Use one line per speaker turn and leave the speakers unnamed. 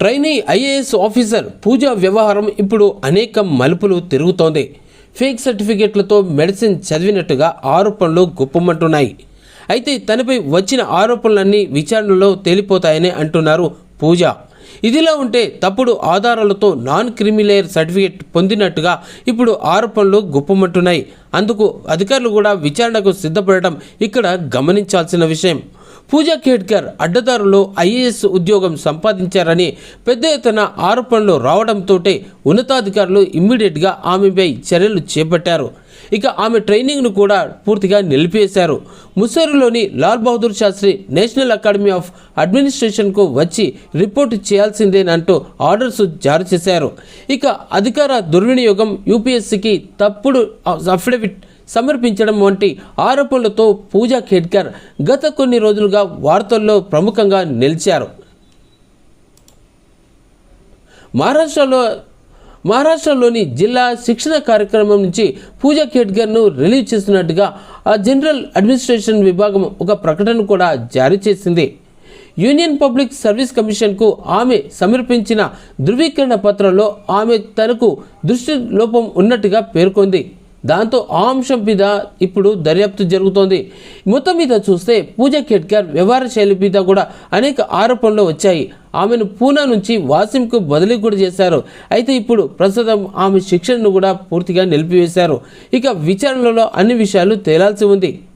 Trainee IAS officer పూజా వ్యవహారం ఇప్పుడు అనేక మలుపులు తిరుగుతోంది. ఫేక్ సర్టిఫికెట్లతో మెడిసిన్ చదివినట్టుగా ఆరోపణలు గుప్పమంటున్నాయి. అయితే తనపై వచ్చిన ఆరోపణలన్నీ విచారణలో తేలిపోతాయని అంటున్నారు పూజ. ఇదిలా ఉంటే తప్పుడు ఆధారాలతో నాన్ క్రిమిలేయర్ సర్టిఫికేట్ పొందినట్టుగా ఇప్పుడు ఆరోపణలు గుప్పమంటున్నాయి. అందుకు అధికారులు కూడా విచారణకు సిద్ధపడటం ఇక్కడ గమనించాల్సిన విషయం. పూజా ఖేడ్కర్ అడ్డదారులో ఐఏఎస్ ఉద్యోగం సంపాదించారని పెద్ద ఎత్తున ఆరోపణలు రావడంతో ఉన్నతాధికారులు ఇమ్మీడియట్గా ఆమెపై చర్యలు చేపట్టారు. ఇక ఆమె ట్రైనింగ్ను కూడా పూర్తిగా నిలిపేశారు ముసరులోని Lal Bahadur Shastri national academy of అడ్మినిస్ట్రేషన్కు వచ్చి రిపోర్ట్ చేయాల్సిందేనంటూ ఆర్డర్స్ జారీ చేశారు. ఇక అధికార దుర్వినియోగం యూపీఎస్సీకి తప్పుడు అఫిడవిట్ సమర్పించడం వంటి ఆరోపణలతో పూజా ఖేడ్కర్ గత కొన్ని రోజులుగా వార్తల్లో ప్రముఖంగా నిలిచారు. మహారాష్ట్రలో మహారాష్ట్రలోని జిల్లా శిక్షణ కార్యక్రమం నుంచి పూజా ఖేడ్కర్ను రిలీవ్ చేస్తున్నట్టుగా ఆ జనరల్ అడ్మినిస్ట్రేషన్ విభాగం ఒక ప్రకటన కూడా జారీ చేసింది. యూనియన్ పబ్లిక్ సర్వీస్ కమిషన్కు ఆమె సమర్పించిన ధృవీకరణ పత్రంలో ఆమె తనకు దృష్టి లోపం ఉన్నట్టుగా పేర్కొంది. దాంతో ఆ అంశం మీద ఇప్పుడు దర్యాప్తు జరుగుతోంది. మొత్తం మీద చూస్తే పూజా ఖేడ్కర్ వ్యవహార శైలి మీద కూడా అనేక ఆరోపణలు వచ్చాయి. ఆమెను పూనా నుంచి వాసింకు బదిలీ కూడా చేశారు. అయితే ఇప్పుడు ప్రస్తుతం ఆమె శిక్షణను కూడా పూర్తిగా నిలిపివేశారు. ఇక విచారణలో అన్ని విషయాలు తేలాల్సి ఉంది.